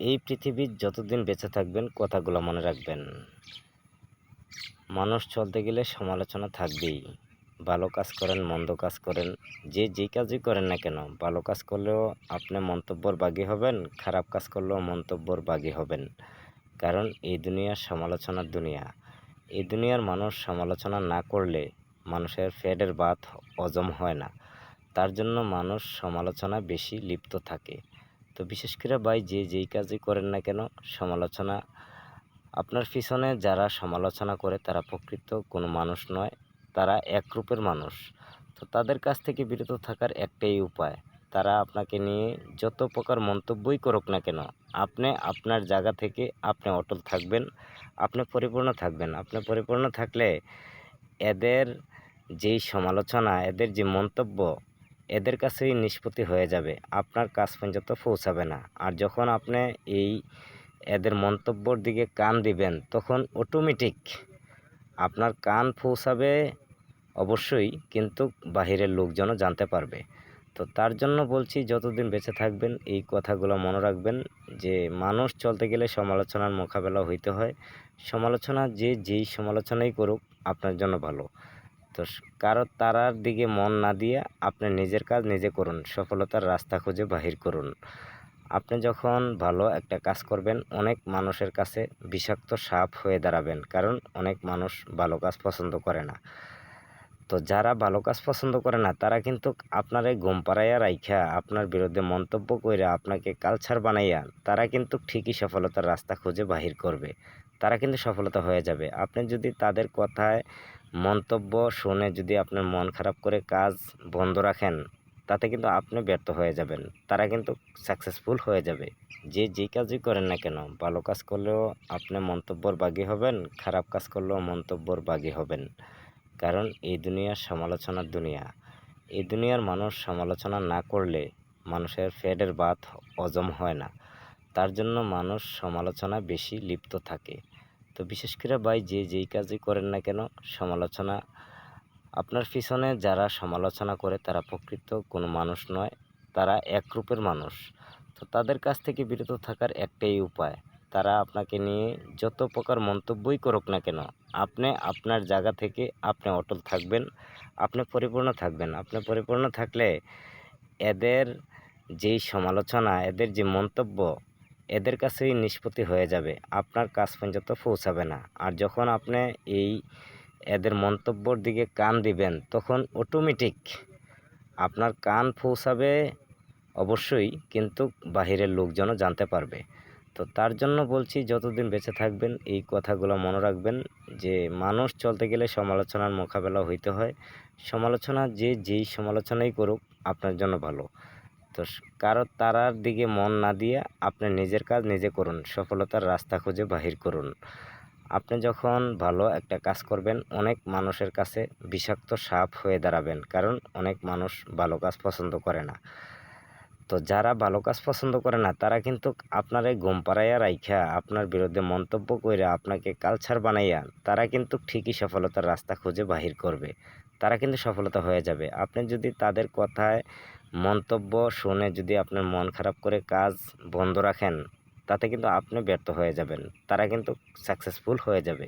এই পৃথিবীর যতদিন বেঁচে থাকবেন, কথাগুলো মনে রাখবেন। মানুষ চলতে গেলে সমালোচনা থাকবেই। ভালো কাজ করেন, মন্দ কাজ করেন, যে যে কাজই করেন না কেন, ভালো কাজ করলেও আপনি মন্তব্যর বাগী হবেন, খারাপ কাজ করলেও মন্তব্যর বাগী হবেন। কারণ এই দুনিয়া সমালোচনার দুনিয়া। এই দুনিয়ার মানুষ সমালোচনা না করলে মানুষের ফেডের বাত হজম হয় না। তার জন্য মানুষ সমালোচনা বেশি লিপ্ত থাকে। তো বিশেষ করে ভাই যে যেই কাজই করেন না কেন, সমালোচনা, আপনার পিছনে যারা সমালোচনা করে তারা প্রকৃত কোনো মানুষ নয়, তারা এক রূপের মানুষ। তো তাদের কাছ থেকে বিরত থাকার একটাই উপায়, তারা আপনাকে নিয়ে যত প্রকার মন্তব্যই করুক না কেন, আপনি আপনার জায়গা থেকে আপনি অটল থাকবেন, আপনি পরিপূর্ণ থাকবেন। আপনি পরিপূর্ণ থাকলে এদের যেই সমালোচনা, এদের যে মন্তব্য এদের কাছেই নিষ্পত্তি হয়ে যাবে। আপনার কাজ পর্যন্ত পৌঁছাবে না। আর যখন আপনি এই এদের মন্তব্যর দিকে কান দিবেন, তখন অটোমেটিক আপনার কান পৌঁছাবে অবশ্যই, কিন্তু বাহিরের লোকজনও জানতে পারবে। তো তার জন্য বলছি, যতদিন বেঁচে থাকবেন, এই কথাগুলো মনে রাখবেন যে, মানুষ চলতে গেলে সমালোচনার মোকাবেলা হইতে হয়। সমালোচনা যে, যেই সমালোচনাই করুক, আপনার জন্য ভালো। তো কারও তারার দিকে মন না দিয়ে আপনি নিজের কাজ নিজে করুন, সফলতার রাস্তা খুঁজে বাহির করুন। আপনি যখন ভালো একটা কাজ করবেন, অনেক মানুষের কাছে বিষাক্ত সাপ হয়ে দাঁড়াবেন, কারণ অনেক মানুষ ভালো কাজ পছন্দ করে না। তো যারা ভালো কাজ পছন্দ করে না, তারা কিন্তু আপনারে ঘুম পাড়াইয়া রাইখা, আপনার বিরুদ্ধে মন্তব্য কইরা আপনাকে কালচার বানাইয়া, তারা কিন্তু ঠিকই সফলতার রাস্তা খুঁজে বাহির করবে। তারা কিন্তু সফলতা হয়ে যাবে। আপনি যদি তাদের কথায় মন্তব্য শুনে যদি আপনার মন খারাপ করে কাজ বন্ধ রাখেন, তাতে কিন্তু আপনি ব্যর্থ হয়ে যাবেন। তারা কিন্তু সাকসেসফুল হয়ে যাবে। যে যেই কাজই করেন না কেন, ভালো কাজ করলেও আপনি মন্তব্যর বাগী হবেন, খারাপ কাজ করলেও মন্তব্যর বাগী হবেন। কারণ এই দুনিয়া সমালোচনার দুনিয়া। এই দুনিয়ার মানুষ সমালোচনা না করলে মানুষের ফেডের বাত হজম হয় না। তার জন্য মানুষ সমালোচনা বেশি লিপ্ত থাকে। তো বিশেষ করে ভাই, যে যেই কাজই করেন না কেন, সমালোচনা, আপনার পিছনে যারা সমালোচনা করে তারা প্রকৃত কোনো মানুষ নয়, তারা এক রূপের মানুষ। তো তাদের কাছ থেকে বিরত থাকার একটাই উপায়, তারা আপনাকে নিয়ে যত প্রকার মন্তব্যই করুক না কেন, আপনি আপনার জায়গা থেকে আপনি অটল থাকবেন, আপনি পরিপূর্ণ থাকবেন। আপনি পরিপূর্ণ থাকলে এদের যেই সমালোচনা, এদের যে মন্তব্য এদের কাছেই নিষ্পত্তি হয়ে যাবে। আপনার কাজ পর্যন্ত পৌঁছাবে না। আর যখন আপনি এই এদের মন্তব্যর দিকে কান দিবেন, তখন অটোমেটিক আপনার কান পৌঁছাবে অবশ্যই, কিন্তু বাহিরের লোকজনও জানতে পারবে। তো তার জন্য বলছি, যতদিন বেঁচে থাকবেন, এই কথাগুলো মনে রাখবেন যে, মানুষ চলতে গেলে সমালোচনার মোকাবেলা হইতে হয়। সমালোচনা যে যেই সমালোচনাই করুক, আপনার জন্য ভালো। তো কারও তারার দিকে মন না দিয়ে আপনি নিজের কাজ নিজে করুন, সফলতার রাস্তা খুঁজে বাহির করুন। আপনি যখন ভালো একটা কাজ করবেন, অনেক মানুষের কাছে বিষাক্ত সাপ হয়ে দাঁড়াবেন, কারণ অনেক মানুষ ভালো কাজ পছন্দ করে না। তো যারা ভালো কাজ পছন্দ করে না, তারা কিন্তু আপনারে ঘুম পাড়াইয়া রাইখা আপনার বিরুদ্ধে মন্তব্য কইরা আপনাকে কালচার বানাইয়া তারা কিন্তু ঠিকই সফলতার রাস্তা খুঁজে বাহির করবে। তারা কিন্তু সফলতা হয়ে যাবে। আপনি যদি তাদের কথায় মন্তব্য শুনে যদি আপনার মন খারাপ করে কাজ বন্ধ রাখেন, তাতে কিন্তু আপনি ব্যর্থ হয়ে যাবেন। তারা কিন্তু সাকসেসফুল হয়ে যাবে।